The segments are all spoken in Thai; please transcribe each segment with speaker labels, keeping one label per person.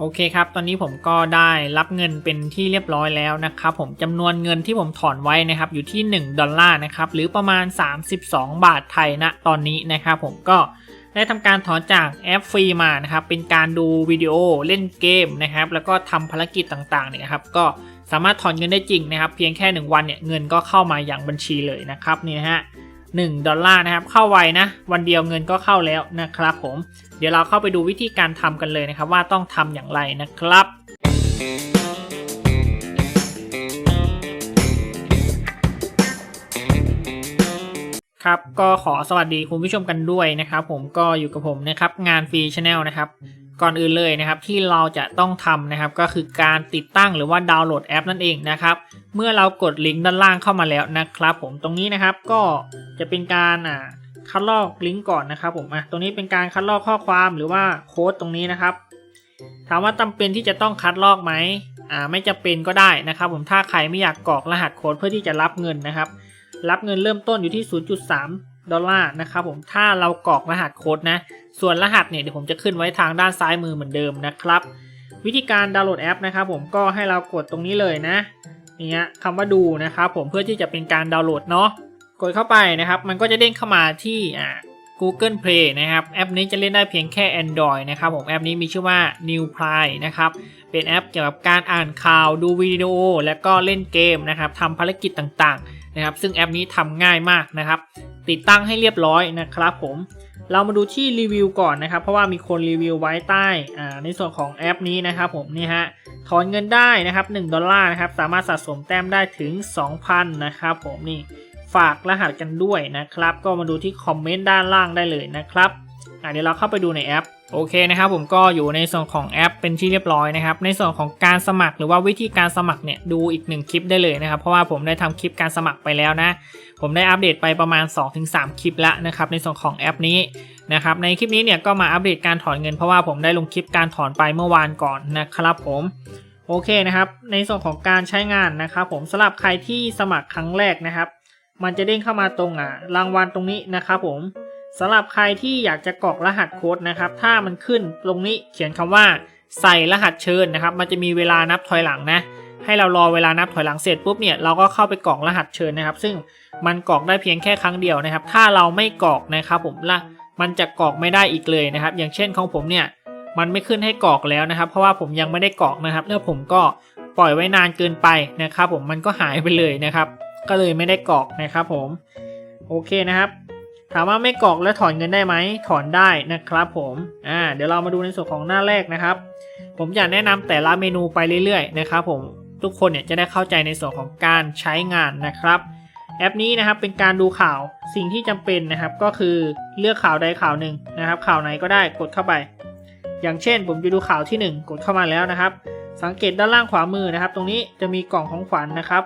Speaker 1: โอเคครับ ตอนนี้ผมก็ได้รับเงินเป็นที่เรียบร้อยแล้วนะครับ ผมจำนวนเงินที่ผมถอนไว้นะครับอยู่ที่ 1 ดอลลาร์นะครับ หรือประมาณ 32 บาทไทยณตอนนี้นะครับ ผมก็ได้ทำการถอนจากแอปฟรีมานะครับ เป็นการดูวิดีโอเล่นเกมนะครับ แล้วก็ทำภารกิจต่างๆเนี่ยครับ ก็สามารถถอนเงินได้จริงนะครับ เพียงแค่ 1 วันเนี่ยเงินก็เข้ามาอย่างบัญชีเลยนะครับนี่นะฮะ 1 ดอลลาร์นะครับ เข้าไวนะ วันเดียวเงินก็เข้าแล้วนะครับผม เดี๋ยวเราเข้าไปดูวิธีการทำกันเลยนะครับ ว่าต้องทำอย่างไรนะครับครับก็ขอสวัสดีคุณผู้ชมกันด้วยนะครับ ผมก็อยู่กับผมนะครับงานฟรีชาแนลนะครับ ก่อนอื่นเลยนะครับที่เราจะต้องทำนะครับก็คือการติดตั้งหรือว่าดาวน์โหลดแอปนั่นเองนะครับเมื่อเรากดลิงก์ด้านล่างเข้ามาแล้วนะครับ ผมตรงนี้นะครับก็จะเป็นการอ่าคัดลอกลิงก์ก่อนนะครับผมอะตรงนี้เป็นการคัดลอกข้อความหรือว่าโค้ดตรงนี้นะครับ ถามว่าจำเป็นที่จะต้องคัดลอกไหมอ่าไม่จำเป็นก็ได้นะครับ ผมถ้าใครไม่อยากกรอกรหัสโค้ดเพื่อที่จะรับเงินนะครับ รับเงินเริ่มต้นอยู่ที่ 0.3 ดอลลาร์นะครับผมถ้าเรากรอกรหัสโค้ดนะ ส่วนรหัสเนี่ยเดี๋ยวผมจะขึ้นไว้ทางด้านซ้ายมือเหมือนเดิมนะครับ วิธีการดาวน์โหลดแอปนะครับผมก็ให้เรากดตรงนี้เลยนะนี่ฮะคำว่าดูนะครับผมเพื่อที่จะเป็นการดาวน์โหลดเนาะกดเข้าไปนะครับ มันก็จะเด้งเข้ามาที่อ่า Google Play นะครับ แอปนี้จะเล่นได้เพียงแค่ Android นะครับผมแอปนี้มีชื่อว่า New Pride นะครับ เป็นแอปเกี่ยวกับการอ่านข่าวดูวิดีโอ และก็เล่นเกมนะครับทำภารกิจต่างๆนะครับ ซึ่งแอปนี้ทำง่ายมากนะครับ ติดตั้งให้เรียบร้อยนะครับผมเรามาดูที่รีวิวก่อนนะครับ เพราะว่ามีคนรีวิวไว้ใต้ในส่วนของแอปนี้นะครับผมนี่ฮะถอนเงินได้นะครับ1ดอลลาร์นะครับสามารถสะสมแต้มได้ถึง 2,000นะครับผมนี่ฝากรหัสกันด้วยนะครับ ก็มาดูที่คอมเมนต์ด้านล่างได้เลยนะครับเดี๋ยวเราเข้าไปดูในแอป โอเคนะครับผมก็อยู่ในส่วนของแอปเป็นที่เรียบร้อยนะครับ ในส่วนของการสมัครหรือว่าวิธีการสมัครเนี่ยดูอีกหนึ่งคลิปได้เลยนะครับเพราะว่าผมได้ทำคลิปการสมัครไปแล้วนะ ผมได้อัปเดตไปประมาณ 2-3 คลิปล้วนะครับในส่วนของแอปนี้นะครับในคลิปนี้เนี่ยก็มาอัปเดตการถอนเงินเพราะว่าผมได้ลงคลิปการถอนไปเมื่อวานก่อนนะครับผมโอเคนะครับในส่วนของการใช้งานนะครับผมสำหรับใครที่สมัครครั้งแรกนะครับ มันจะเด้งเข้ามาตรงอะรางวัลตรงนี้นะครับผม สำหรับใครที่อยากจะกรอกรหัสโค้ดนะครับ ถ้ามันขึ้นตรงนี้เขียนคำว่าใส่รหัสเชิญนะครับ มันจะมีเวลานับถอยหลังนะ ให้เรารอเวลานับถอยหลังเสร็จปุ๊บเนี่ยเราก็เข้าไปกรอกรหัสเชิญนะครับ ซึ่งมันกรอกได้เพียงแค่ครั้งเดียวนะครับ ถ้าเราไม่กรอกนะครับผมละมันจะกรอกไม่ได้อีกเลยนะครับ อย่างเช่นของผมเนี่ยมันไม่ขึ้นให้กรอกแล้วนะครับ เพราะว่าผมยังไม่ได้กรอกนะครับแล้วผมก็ปล่อยไว้นานเกินไปนะครับ ผมมันก็หายไปเลยนะครับ ก็เลยไม่ได้กรอกนะครับ ผม โอเคนะครับ ถามว่าไม่กรอกแล้วถอนเงินได้ไหมถอนได้นะครับผมอ่าเดี๋ยวเรามาดูในส่วนของหน้าแรกนะครับ ผมจะแนะนำแต่ละเมนูไปเรื่อยๆนะครับผมทุกคนเนี่ยจะได้เข้าใจในส่วนของการใช้งานนะครับแอปนี้นะครับเป็นการดูข่าวสิ่งที่จำเป็นนะครับก็คือเลือกข่าวใดข่าวหนึ่งนะครับ ข่าวไหนก็ได้กดเข้าไป อย่างเช่น ผมจะดูข่าวที่ 1 กดเข้ามาแล้วนะครับ สังเกตด้านล่างขวามือนะครับ ตรงนี้จะมีกล่องของขวัญนะครับ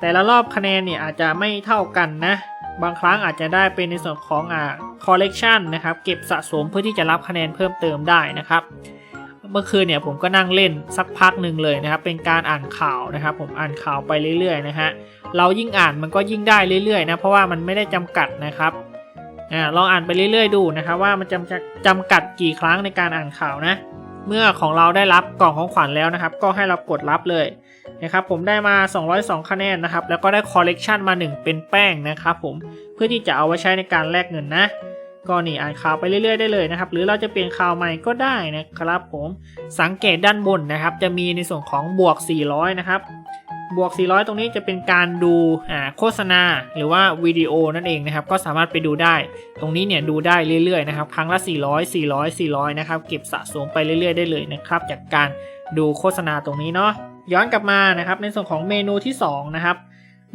Speaker 1: แต่ละรอบคะแนนเนี่ยอาจจะไม่เท่ากันนะ บางครั้งอาจจะได้เป็นในส่วนของอ่า collection นะครับเก็บสะสมเพื่อที่จะรับคะแนนเพิ่มเติมได้นะครับเมื่อคืนเนี่ยผมก็นั่งเล่นสักพักหนึ่งเลยนะครับ เป็นการอ่านข่าวนะครับ ผมอ่านข่าวไปเรื่อยๆนะฮะเรายิ่งอ่านมันก็ยิ่งได้เรื่อยๆนะเพราะว่ามันไม่ได้จำกัดนะครับอ่าลองอ่านไปเรื่อยๆดูนะครับ ว่ามันจำจำกัดกี่ครั้งในการอ่านข่าวนะ เมื่อของเราได้รับกล่องของขวัญแล้วนะครับ ก็ให้เรากดรับเลย นะครับผมได้มา 202 คะแนนนะครับ แล้วก็ได้คอลเลกชันมา 1 เป็นแป้งนะครับผมเพื่อที่จะเอาไว้ใช้ในการแลกเงินนะก็นี่อ่านข่าวไปเรื่อยๆได้เลยนะครับ หรือเราจะเปลี่ยนข่าวใหม่ก็ได้นะครับผมสังเกตด้านบนนะครับ จะมีในส่วนของบวก 400 นะครับ บวก 400 ตรงนี้จะเป็นการดูอ่าโฆษณาหรือว่าวิดีโอนั่นเองนะครับ ก็สามารถไปดูได้ ตรงนี้เนี่ยดูได้เรื่อยๆนะครับ ครั้งละ 400 400 400 นะครับ เก็บสะสมไปเรื่อยๆ ได้เลยนะครับ จากการดูโฆษณาตรงนี้เนาะ ย้อนกลับมานะครับในส่วนของเมนูที่2นะครับ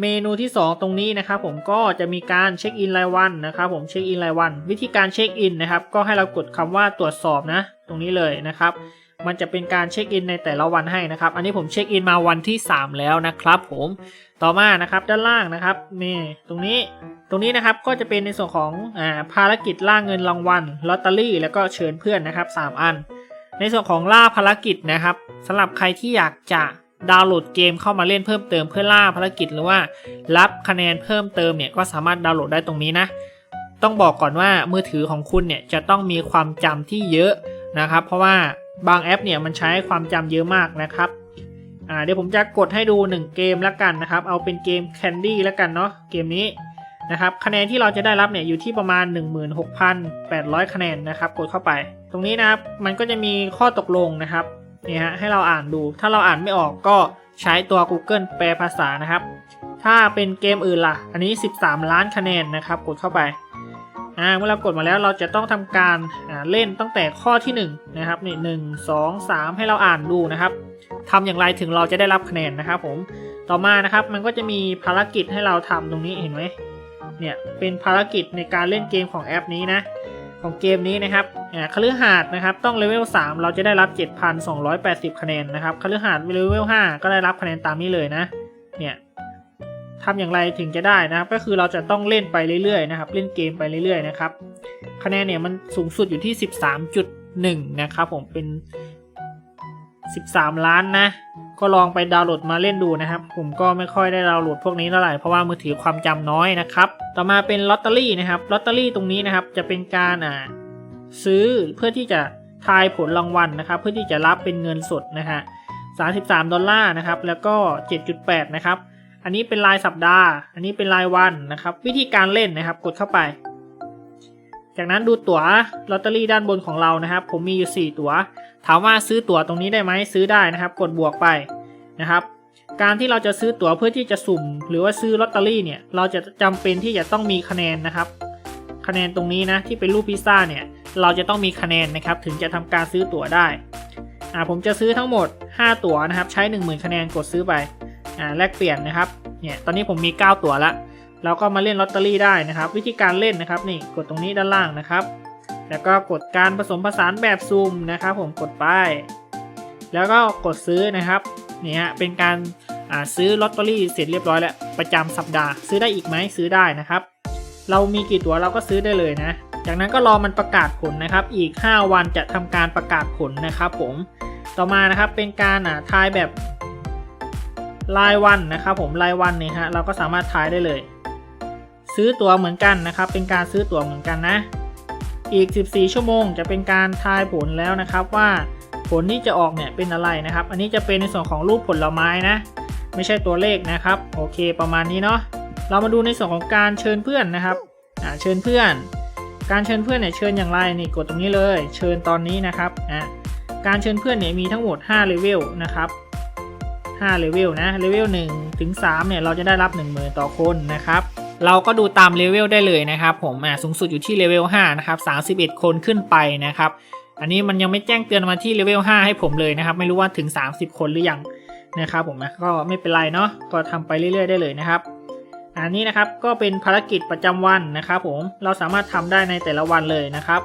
Speaker 1: เมนูที่ 2 ตรงนี้นะครับผมก็จะมีการเช็คอินรายวันนะครับผมเช็คอินรายวัน วิธีการเช็คอินนะครับก็ให้เรากดคำว่าตรวจสอบนะ ตรงนี้เลยนะครับ มันจะเป็นการเช็คอินในแต่ละวันให้นะครับ อันนี้ผมเช็คอินมาวันที่ 3 แล้วนะครับ ผมต่อมานะครับด้านล่างนะครับนี่ตรงนี้ตรงนี้นะครับก็จะเป็นในส่วนของอ่าภารกิจล่าเงินรางวัลลอตเตอรี่ แล้วก็เชิญเพื่อนนะครับ 3 อัน ในส่วนของล่าภารกิจนะครับสำหรับใครที่อยากจะดาวน์โหลดเกมเข้ามาเล่นเพิ่มเติมเพื่อล่าภารกิจหรือว่ารับคะแนนเพิ่มเติมเนี่ยก็สามารถดาวน์โหลดได้ตรงนี้นะ ต้องบอกก่อนว่ามือถือของคุณเนี่ยจะต้องมีความจำที่เยอะนะครับ เพราะว่าบางแอปเนี่ยมันใช้ความจำเยอะมากนะครับอ่าเดี๋ยวผมจะกดให้ดู 1 เกมแล้วกันนะครับ เอาเป็นเกม Candy แล้วกันเนาะเกมนี้นะครับคะแนนที่เราจะได้รับเนี่ยอยู่ที่ประมาณ 16,800 คะแนนนะครับ กดเข้าไป รงนี้นะครับมันก็จะมีข้อตกลงนะครับนี่ฮะให้เราอ่านดู ถ้าเราอ่านไม่ออกก็ใช้ตัว Google แปลภาษานะครับ ถ้าเป็นเกมอื่นล่ะ อันนี้ 13 ล้านคะแนนนะครับ กดเข้าไปอ่าเมื่อเรากดมาแล้วเราจะต้องทำการอ่าเล่นตั้งแต่ข้อที่1นะครับนี่หนึ่งสองสามให้เราอ่านดูนะครับทำอย่างไรถึงเราจะได้รับคะแนนนะครับผมต่อมานะครับมันก็จะมีภารกิจให้เราทำตรงนี้เห็นไหมเนี่ยเป็นภารกิจในการเล่นเกมของแอปนี้นะ ของเกมนี้นะครับอ่าคฤหาสน์นะครับ ต้องเลเวล3เราจะได้รับ 7,280 คะแนนนะครับคฤหาสน์เลเวล5ก็ได้รับคะแนนตามนี้เลยนะ เนี่ยทำอย่างไรถึงจะได้นะครับ ก็คือเราจะต้องเล่นไปเรื่อยๆนะครับ เล่นเกมไปเรื่อยๆนะครับ คะแนนเนี่ยมันสูงสุดอยู่ที่ 13.1 นะครับผมเป็น 13 ล้านนะ ก็ลองไปดาวน์โหลดมาเล่นดูนะครับ ผมก็ไม่ค่อยได้ดาวน์โหลดพวกนี้เท่าไหร่เพราะว่ามือถือความจำน้อยนะครับ ต่อมาเป็นลอตเตอรี่นะครับลอตเตอรี่ตรงนี้นะครับจะเป็นการอ่าซื้อเพื่อที่จะทายผลรางวัลนะครับ เพื่อที่จะรับเป็นเงินสดนะฮะ33 ดอลลาร์นะครับ แล้วก็ 7.8 นะครับ อันนี้เป็นรายสัปดาห์ อันนี้เป็นรายวันนะครับ วิธีการเล่นนะครับ กดเข้าไป จากนั้นดูตั๋วลอตเตอรี่ด้านบนของเรานะครับ ผมมีอยู่ 4 ตั๋ว ถามว่าซื้อตั๋วตรงนี้ได้ไหมซื้อได้นะครับ กดบวกไปนะครับ การที่เราจะซื้อตั๋วเพื่อที่จะสุ่ม หรือว่าซื้อลอตเตอรี่เนี่ยเราจะจำเป็นที่จะต้องมีคะแนนนะครับ คะแนนตรงนี้นะที่เป็นรูปพิซซ่าเนี่ยเราจะต้องมีคะแนนนะครับถึงจะทำการซื้อตั๋วได้อ่าผมจะซื้อทั้งหมด 5 ตั๋วนะครับ ใช้ 10,000 คะแนนกดซื้อไปอ่าแลกเปลี่ยนนะครับเนี่ยตอนนี้ผมมี 9 ตั๋วละเราก็มาเล่นลอตเตอรี่ได้นะครับ วิธีการเล่นนะครับนี่กดตรงนี้ด้านล่างนะครับ แล้วก็กดการผสมผสานแบบซูมนะครับ ผมกดไป แล้วก็กดซื้อนะครับนี่ฮะเป็นการซื้อลอตเตอรี่เสร็จเรียบร้อยแล้วประจำสัปดาห์ ซื้อได้อีกไหมซื้อได้นะครับ เรามีกี่ตัวเราก็ซื้อได้เลยนะ จากนั้นก็รอมันประกาศผลนะครับ อีก 5 วันจะทำการประกาศผลนะครับ ผมต่อมานะครับเป็นการอ่าทายแบบรายวันนะครับ ผมรายวันนี่ฮะเราก็สามารถทายได้เลย ซื้อตั๋วเหมือนกันนะครับ เป็นการซื้อตั๋วเหมือนกันนะ อีก 14 ชั่วโมง จะเป็นการทายผลแล้วนะครับว่าผลที่จะออกเนี่ยเป็นอะไรนะครับ อันนี้จะเป็นในส่วนของรูปผลไม้นะ ไม่ใช่ตัวเลขนะครับ โอเคประมาณนี้เนาะ เรามาดูในส่วนของการเชิญเพื่อนนะครับอ่าเชิญเพื่อน การเชิญเพื่อนเนี่ยเชิญอย่างไรนี่กดตรงนี้เลย เชิญตอนนี้นะครับอะการเชิญเพื่อนเนี่ยมีทั้งหมด5เลเวลนะครับ5เลเวลนะ เลเวล1ถึง3เนี่ยเราจะได้รับ 1 0,000 ต่อคนนะครับ เราก็ดูตามเลเวลได้เลยนะครับผมอ่าสูงสุดอยู่ที่เลเวล5นะครับ31 คนขึ้นไปนะครับ อันนี้มันยังไม่แจ้งเตือนมาที่เลเวล5ให้ผมเลยนะครับ ไม่รู้ว่าถึง 30 คนหรือยังนะครับผมนะก็ไม่เป็นไรเนาะก็ทำไปเรื่อยๆได้เลยนะครับ อันนี้นะครับก็เป็นภารกิจประจำวันนะครับผมเราสามารถทำได้ในแต่ละวันเลยนะครับ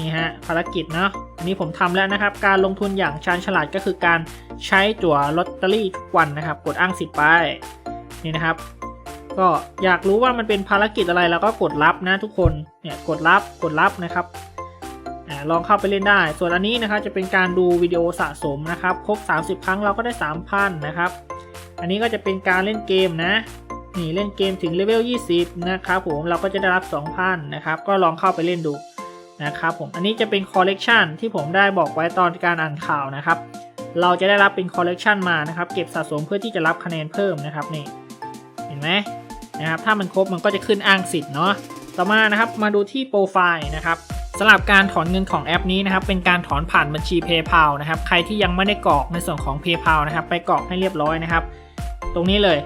Speaker 1: นี่ฮะภารกิจเนาะอันนี้ผมทำแล้วนะครับ การลงทุนอย่างชาญฉลาดก็คือการใช้ตั๋วลอตเตอรี่ทุกวันนะครับ กดอ้างสิทธิ์ไปนี่นะครับ ก็อยากรู้ว่ามันเป็นภารกิจอะไรแล้วก็กดรับนะทุกคนเนี่ยกดรับกดรับนะครับอลองเข้าไปเล่นได้ ส่วนอันนี้นะครับจะเป็นการดูวิดีโอสะสมนะครับครบ 30 ครั้งเราก็ได้ 3,000 นะครับ อันนี้ก็จะเป็นการเล่นเกมนะนี่เล่นเกมถึงเลเวล 20 นะครับผมเราก็จะได้รับ 2,000 นะครับ ก็ลองเข้าไปเล่นดูนะครับผมอันนี้จะเป็นคอลเลกชันที่ผมได้บอกไว้ตอนการอ่านข่าวนะครับ เราจะได้รับเป็นคอลเลกชันมานะครับ เก็บสะสมเพื่อที่จะรับคะแนนเพิ่มนะครับนี่เห็นไหม นะครับถ้ามันครบมันก็จะขึ้นอ้างสิทธิ์เนาะต่อมานะครับมาดูที่โปรไฟล์นะครับสำหรับการถอนเงินของแอปนี้นะครับเป็นการถอนผ่านบัญชี PayPal นะครับใครที่ยังไม่ได้กรอกในส่วนของ PayPal นะครับไปกรอกให้เรียบร้อยนะครับ ตรงนี้เลย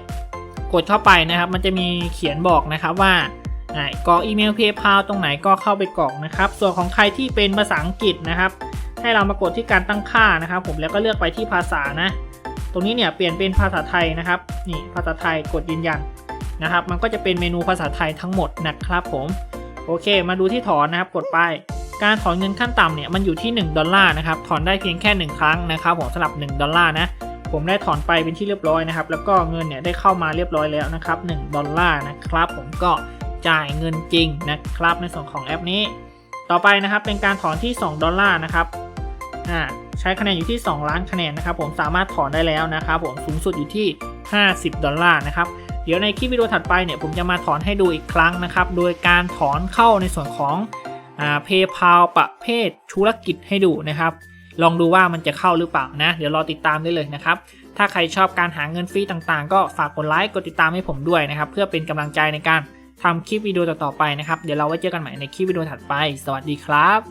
Speaker 1: กดเข้าไปนะครับ มันจะมีเขียนบอกนะครับว่าอ่ากรอกอีเมล PayPal ตรงไหนก็เข้าไปกรอกนะครับ ส่วนของใครที่เป็นภาษาอังกฤษนะครับ ให้เรามากดที่การตั้งค่านะครับ ผมแล้วก็เลือกไปที่ภาษานะ ตรงนี้เนี่ยเปลี่ยนเป็นภาษาไทยนะครับนี่ภาษาไทยกดยืนยัน นะครับ มันก็จะเป็นเมนูภาษาไทยทั้งหมดนะครับผมโอเค มาดูที่ถอนนะครับกดไป การถอนเงินขั้นต่ำเนี่ยมันอยู่ที่ 1 ดอลลาร์นะครับถอนได้เพียงแค่ 1 ครั้งนะครับผมสำหรับ 1 ดอลลาร์นะผมได้ถอนไปเป็นที่เรียบร้อยนะครับแล้วก็เงินเนี่ยได้เข้ามาเรียบร้อยแล้วนะครับ1ดอลลาร์นะครับผมก็จ่ายเงินจริงนะครับในส่วนของแอปนี้ ต่อไปนะครับเป็นการถอนที่ 2 ดอลลาร์นะครับอ่าใช้คะแนนอยู่ที่ 2 ล้านคะแนนนะครับผมสามารถถอนได้แล้วนะครับผมสูงสุดอยู่ที่ 50 ดอลลาร์นะครับ เดี๋ยวในคลิปวิดีโอถัดไปเนี่ยผมจะมาถอนให้ดูอีกครั้งนะครับ โดยการถอนเข้าในส่วนของอ่า PayPal ประเภทธุรกิจให้ดูนะครับ ลองดูว่ามันจะเข้าหรือเปล่านะ เดี๋ยวรอติดตามได้เลยนะครับ ถ้าใครชอบการหาเงินฟรีต่างๆ ก็ฝากกดไลค์กดติดตามให้ผมด้วยนะครับ เพื่อเป็นกำลังใจในการทำคลิปวิดีโอต่อๆไปนะครับ เดี๋ยวเราไว้เจอกันใหม่ในคลิปวิดีโอถัดไป สวัสดีครับ